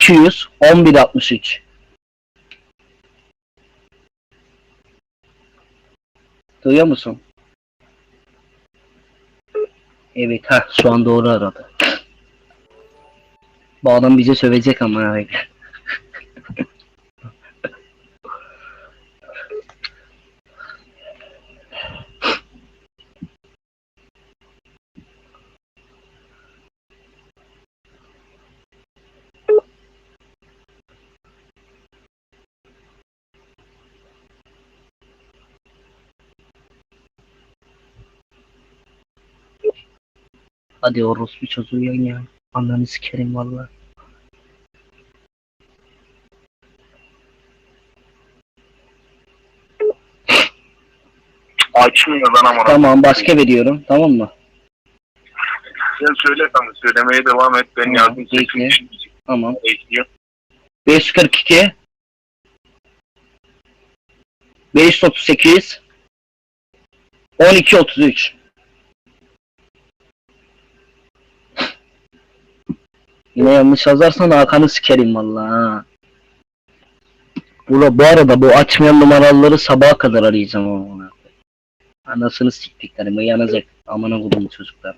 200 11 63. Duyuyor musun? Evet ha şu an doğru aradı. Bu adam bize sövecek ama. ya. Hadi orospu çocuğu yan ya. Ananı sikerim valla. Açmıyor lan amına. Tamam başka veriyorum tamam mı? Sen söyle kanka söylemeye devam et. Ben Tamam, yardım sesim Tamam. bekliyor. 542 538 1233 Yine yanlış yazarsan Hakan'ı sikerim valla ha. Bu, bu arada bu açmayan numaraları sabaha kadar arayacağım ama. Anasını siktiklerim yanacak. Amına kodum çocuklar.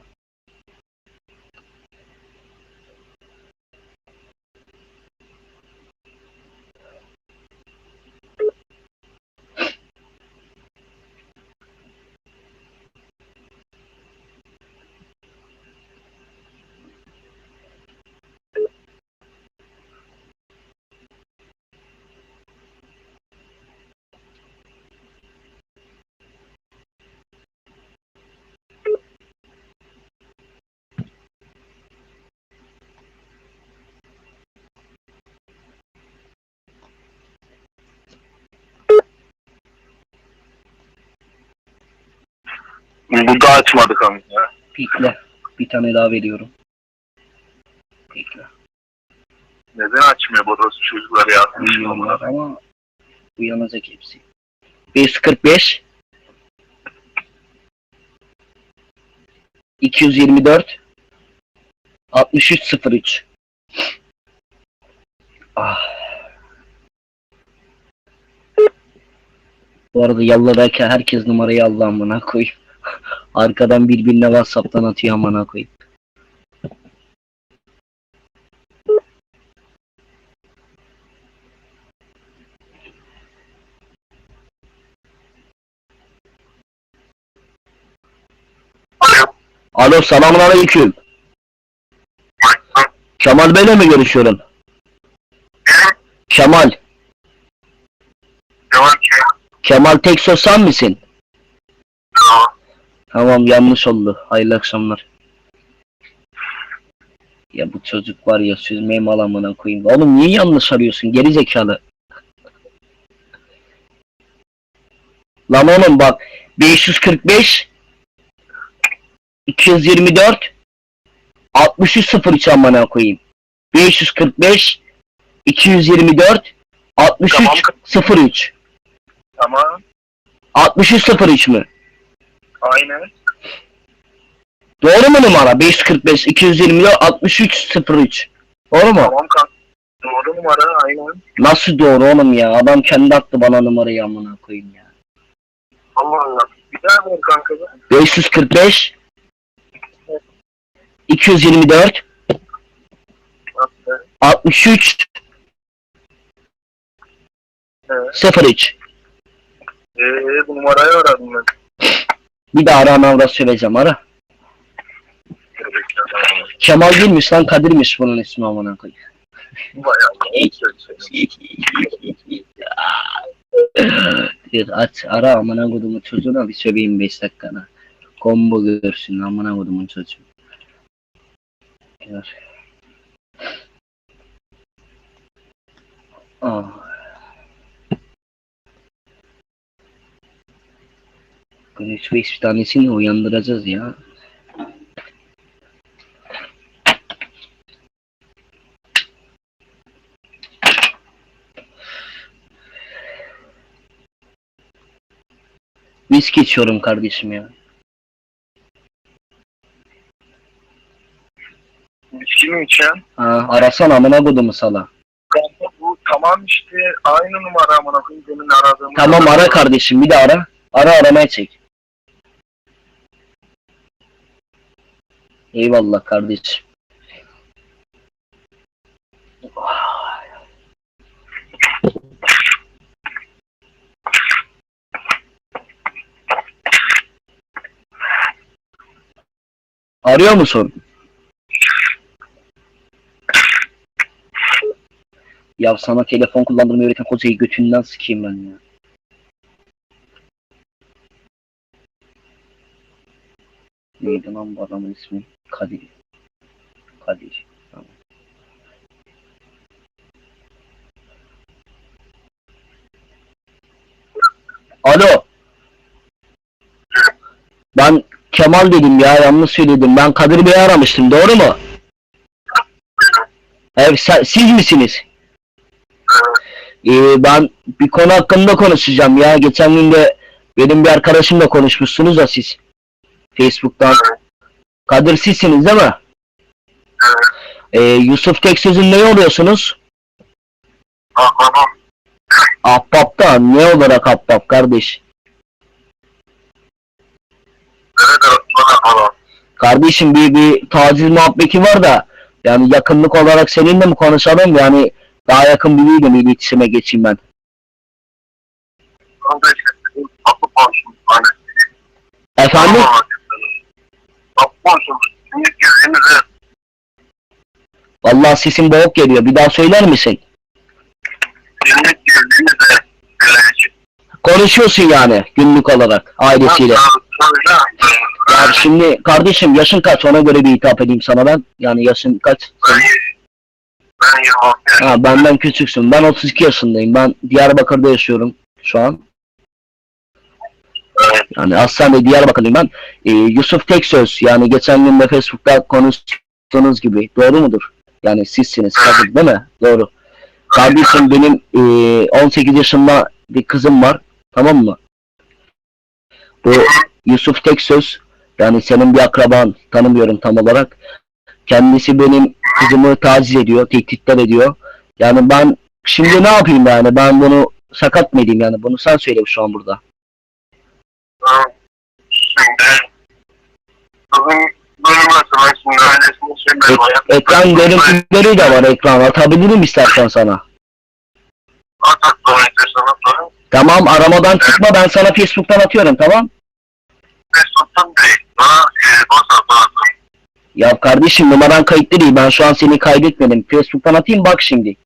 Bu da açmadı kanka. Pikle. Bir tane daha veriyorum. Pikle. Neden açmıyor bu orospu çocukları ya? Uyuyorlar ama uyanacak hepsi. 545 224 6303 Ah. Bu arada yalladayken herkes numarayı Allah amına koy. Arkadan birbirine Whatsapp'tan atıyor amına koy. Alo. Selamun aleyküm. Kemal Bey'le mi görüşüyorum? Kemal. Kemal Teksos sen misin? Tamam. Tamam yanlış oldu. Hayırlı akşamlar. Ya bu çocuk var ya süzmeyi malamına koyayım. Oğlum niye yanlış arıyorsun? Geri zekalı. Lan oğlum bak 545 224 6303 amına koyayım. 545 224 6303 Tamam. 6303 mü? Aynen. Doğru mu numara? 545 224 6303. Doğru mu? Tamam kanka. Doğru numara aynen. Nasıl doğru oğlum ya? Adam kendi attı bana numarayı amına koyayım ya. Allah Allah. Bir daha ver kanka. be. 545 224 Bak be. 63 Evet. 03. Ee, bu numarayı aradım ben. Bir daha ara anavra söyleyeceğim ara. Kemal değilmiş lan Kadir'miş bunun ismi amına koyayım. Diyor aç ara amına kodumun çocuğuna bir söveyim 5 dakikana. Combo görsün amına kodumun çocuğu. Gör. Ah. Bu beş tanesini uyandıracağız ya. Viski içiyorum kardeşim ya. Viski mi içen? Ha, arasana amına kodumu sala. tamam işte aynı numara amına koyayım demin aradığım. Tamam ara kardeşim bir de ara. Ara aramaya çek. Eyvallah kardeşim. Arıyor musun? Ya sana telefon kullandırmayı öğreten kocayı götünden sikeyim ben ya. Neydi lan bu adamın ismi? Kadir. Kadir. Tamam. Alo. Ben Kemal dedim ya yanlış söyledim. Ben Kadir Bey'i aramıştım doğru mu? Sen- siz misiniz? Ee, ben bir konu hakkında konuşacağım ya. Geçen gün de benim bir arkadaşımla konuşmuşsunuz da siz. Facebook'tan. Kadir sizsiniz değil mi? Ee, Yusuf Teksöz'ün ne oluyorsunuz? Anladım. Ahbap'ta ne olarak ahbap kardeş? Kardeşim bir, bir taciz muhabbeti var da yani yakınlık olarak seninle mi konuşalım yani daha yakın biriyle mi iletişime geçeyim ben? Hani Efendim? Konuştum. Şimdi girdiğimizde Vallahi sesin boğuk geliyor. Bir daha söyler misin? şimdi girdiğimizde gelecek. Konuşuyorsun yani günlük olarak ailesiyle. Ya şimdi kardeşim yaşın kaç ona göre bir hitap edeyim sana ben. Yani yaşın kaç? Ben, 26 Ha, benden küçüksün. Ben 32 yaşındayım. Ben Diyarbakır'da yaşıyorum şu an. Yani aslında Diyarbakırlıyım ben. Ee, Yusuf Teksöz yani geçen gün de Facebook'ta konuştuğunuz gibi. Doğru mudur? Yani sizsiniz kadın değil mi? Doğru. Kardeşim benim ee, 18 yaşında bir kızım var. Tamam mı? Bu Yusuf Teksöz yani senin bir akraban tanımıyorum tam olarak. Kendisi benim kızımı taciz ediyor, tehditler ediyor. Yani ben şimdi ne yapayım yani ben bunu sakat mı edeyim yani bunu sen söyle şu an burada. Şimdi kızın bölüm ben şimdi ailesini ben Ek- ekran görüntüleri de var ekran atabilirim istersen sana. Tamam aramadan çıkma ben sana Facebook'tan atıyorum tamam. Facebook'tan değil. Bana e, WhatsApp'tan atın. Ya kardeşim numaran kayıtlı değil ben şu an seni kaydetmedim. Facebook'tan atayım bak şimdi.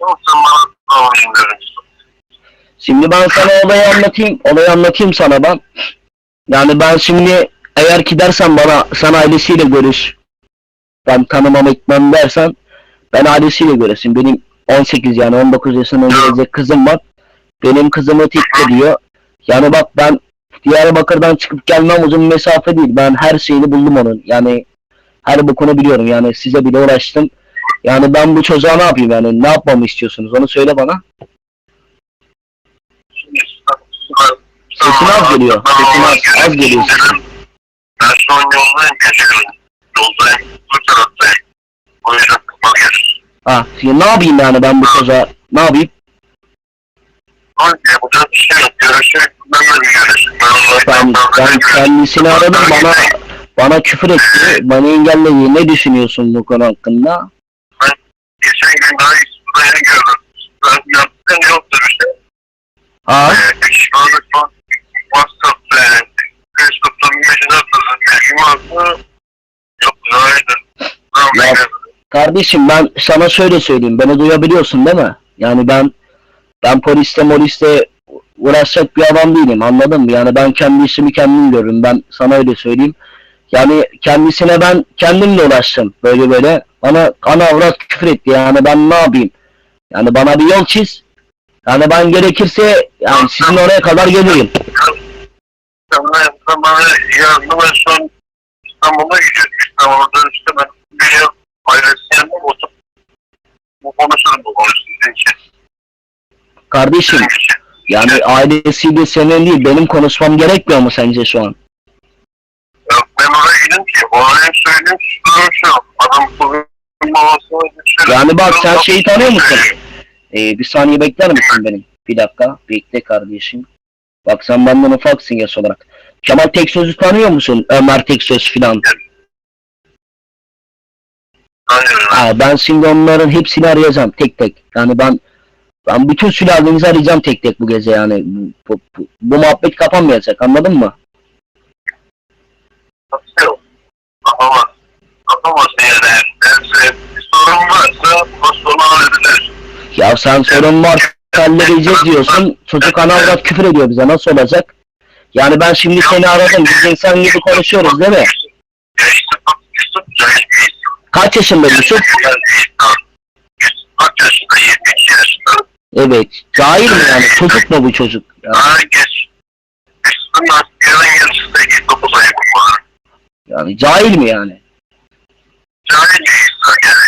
Yok sen bana görüntüsü. Şimdi ben sana olayı anlatayım. Olayı anlatayım sana ben. Yani ben şimdi eğer ki dersen bana sen ailesiyle görüş. Ben tanımam etmem dersen ben ailesiyle göresin. Benim 18 yani 19 yaşına gelecek kızım var. Benim kızımı tiklediyor. Yani bak ben Diyarbakır'dan çıkıp gelmem uzun mesafe değil. Ben her şeyini buldum onun. Yani her bokunu biliyorum. Yani size bile uğraştım. Yani ben bu çocuğa ne yapayım yani? Ne yapmamı istiyorsunuz? Onu söyle bana. Sesin az geliyor. Sesin az, az geliyor. Ben şu an yoldayım geliyorum. Yoldayım. Bu taraftayım. O yüzden gelir. Ha, şimdi ne yapayım yani ben bu çocuğa? Ne yapayım? Hangi yapacak bir şey yok. Görüşürüz. Ben de bir görüşürüz. Ben Ben, ben kendisini aradım bana bana küfür etti. Bana engelledi. Ne düşünüyorsun bu konu hakkında? Geçen gün daha İsmail'i gördüm. Ben yaptığım yoktu bir şey. Ha? Kardeşim ben sana şöyle söyleyeyim. Beni duyabiliyorsun değil mi? Yani ben ben poliste moliste uğraşacak bir adam değilim anladın mı? Yani ben kendi işimi kendim görürüm. Ben sana öyle söyleyeyim. Yani kendisine ben kendimle uğraştım böyle böyle. Bana ana avrat küfür etti yani ben ne yapayım? Yani bana bir yol çiz. Yani ben gerekirse yani sizin oraya kadar. Sana yapsam bana yardım an İstanbul'a gidiyorum. İstanbul'a dönüşte ben bir yıl yanına oturup bu konuşurum bu için. Kardeşim Sizin için. yani ailesiyle senin değil benim konuşmam gerekmiyor mu sence şu an? Yok ben oraya gidin ki oraya söyleyeyim şu durum şu. Adam kızın babasına. Yani bak sen şeyi tanıyor musun? Ee, bir saniye bekler misin benim? Bir dakika. Bekle kardeşim. Bak sen benden ufaksın yaş olarak. Kemal Teksöz'ü tanıyor musun? Ömer Teksöz filan. Ha, ben şimdi onların hepsini arayacağım tek tek. Yani ben ben bütün sülalenizi arayacağım tek tek bu gece yani. Bu, bu, bu, bu muhabbet kapanmayacak anladın mı? Yok. Kapamaz. Kapamaz yani. Neyse bir sorun varsa o sorunu halledilir. Ya sen sorun var halledeceğiz diyorsun. Çocuk anavrat küfür ediyor bize nasıl olacak? Yani ben şimdi seni aradım. Biz insan gibi konuşuyoruz değil mi? Geçti Yusuf cahil bir insan. Kaç yaşında Yusuf? Kaç yaşında? 22 yaşında. Evet. Cahil mi yani? Çocuk mu bu çocuk? Ya, Daha geç. Yusuf'un askerinin yarısı da 29 ayı bulmalı. yani cahil mi yani? Cahil insan yani.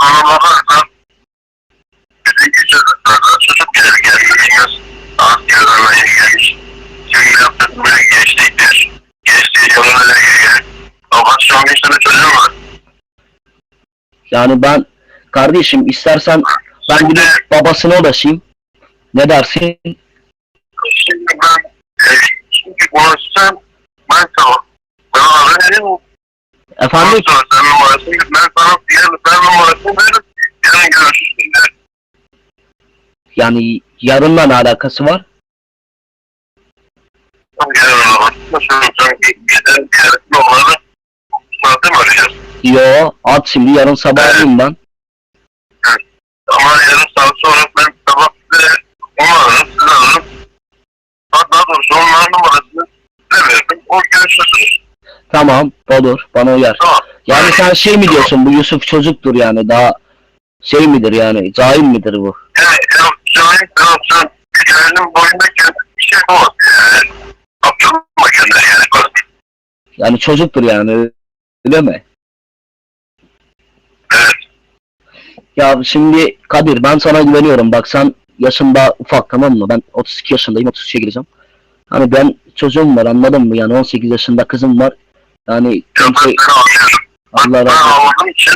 Sonra bakarsan bizim çocuklardan çocuk gelir gelmez. Askerlerle gelmiş. Şimdi yaptık böyle gençliktir. Gençliği da gelir. Ama şu an bir tane çocuğum var. Yani ben kardeşim istersen ben bir de babasına ulaşayım. Ne dersin? Şimdi ben e, şimdi konuşsam ben sana ben arayayım. Efendim? Sonra sen numarasını ben sana diğer ben numarasını veririm. Yarın görüşürüz. Yani yarınla ne alakası var? Yarın numarasını sen giden diğer numaranı zaten arayacağız. Yo at şimdi yarın sabah arayayım ben. Ama yarın saat sonra ben sabah size onu ararım, sizi ararım. Hatta daha doğrusu onların numarasını size veririm. O görüşürsünüz. Tamam olur bana uyar. Tamam. Yani sen şey mi diyorsun bu Yusuf çocuktur yani daha şey midir yani cahil midir bu? Yani ya, cahil ne yapsan hikayenin boyundayken bir şey yapamaz. Yani, Kaptırma kendine yani. Bak, Yani çocuktur yani öyle mi? Evet. Ya şimdi Kadir ben sana güveniyorum bak sen yaşında ufak tamam mı? Ben 32 yaşındayım 33'e gireceğim. Hani ben çocuğum var anladın mı? Yani 18 yaşında kızım var. Yani Ya ben kimse. Allah Ben razı olsun. anladığım için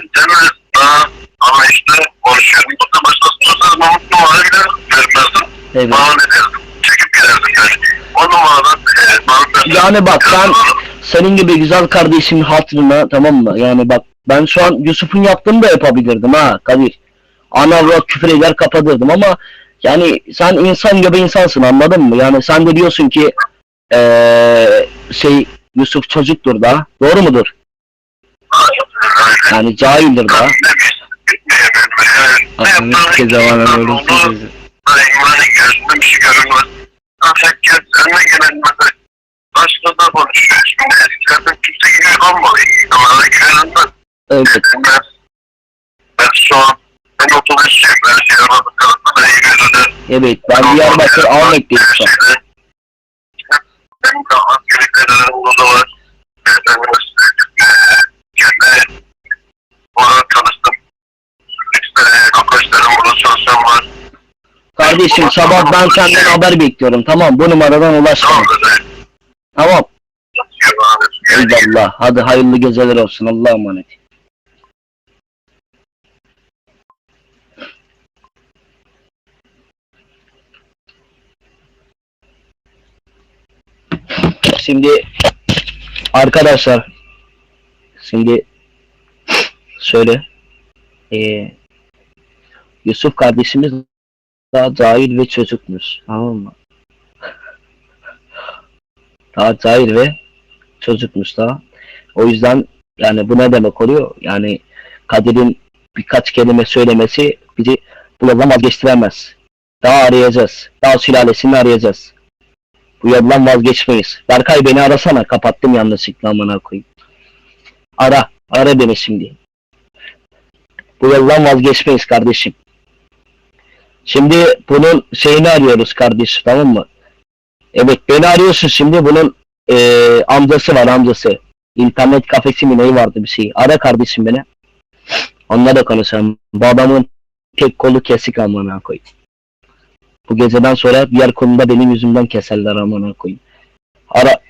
daha ama işte konuşuyorum. Bu da başta ben bu numara gider vermezdim. Evet. Bana ne derdim? Çekip giderdim yani. O numaradan e, Yani bak ben senin gibi güzel kardeşin hatırına tamam mı? Yani bak ben şu an Yusuf'un yaptığını da yapabilirdim ha Kadir. Ana avrat küfür eder kapatırdım ama yani sen insan gibi insansın anladın mı? Yani sen de diyorsun ki eee şey Yusuf çocuktur da doğru mudur? Yani cahildir da. Keşke zamanında öyle şey görünmez. Ancak kendine gelen mesela başka da konuşuyor. Şimdi eskiden kimse gibi olmalı. Ama güvenilmez. Evet. Ben, ben şu an ben 33 yaşındayım. Ben şey arabada tarafında iyi görünür. Evet ben Diyarbakır Ahmet'teyim şu an. Benim de askerliklerin olduğu var. Ben kendi orada çalıştım. Arkadaşlarım burada çalışan var. Kardeşim sabah ben senden haber bekliyorum tamam bu numaradan ulaş bana. Tamam. Eyvallah. Hadi hayırlı geceler olsun. Allah'a emanet. Şimdi arkadaşlar şimdi şöyle eee Yusuf kardeşimiz daha cahil ve çocukmuş. Tamam mı? Daha cahil ve çocukmuş daha. O yüzden yani bu ne demek oluyor? Yani Kadir'in birkaç kelime söylemesi bizi bu yoldan vazgeçtiremez. Daha arayacağız. Daha sülalesini arayacağız. Bu yoldan vazgeçmeyiz. Berkay beni arasana. Kapattım yanlışlıkla amına koyayım. Ara. Ara beni şimdi. Bu yoldan vazgeçmeyiz kardeşim. Şimdi bunun şeyini arıyoruz kardeş tamam mı? Evet beni arıyorsun şimdi bunun eee, amcası var amcası. İnternet kafesi mi neyi vardı bir şey. Ara kardeşim beni. Onunla da konuşalım. Bu adamın tek kolu kesik amına koyayım. Bu geceden sonra diğer konuda benim yüzümden keserler amına koyayım. Ara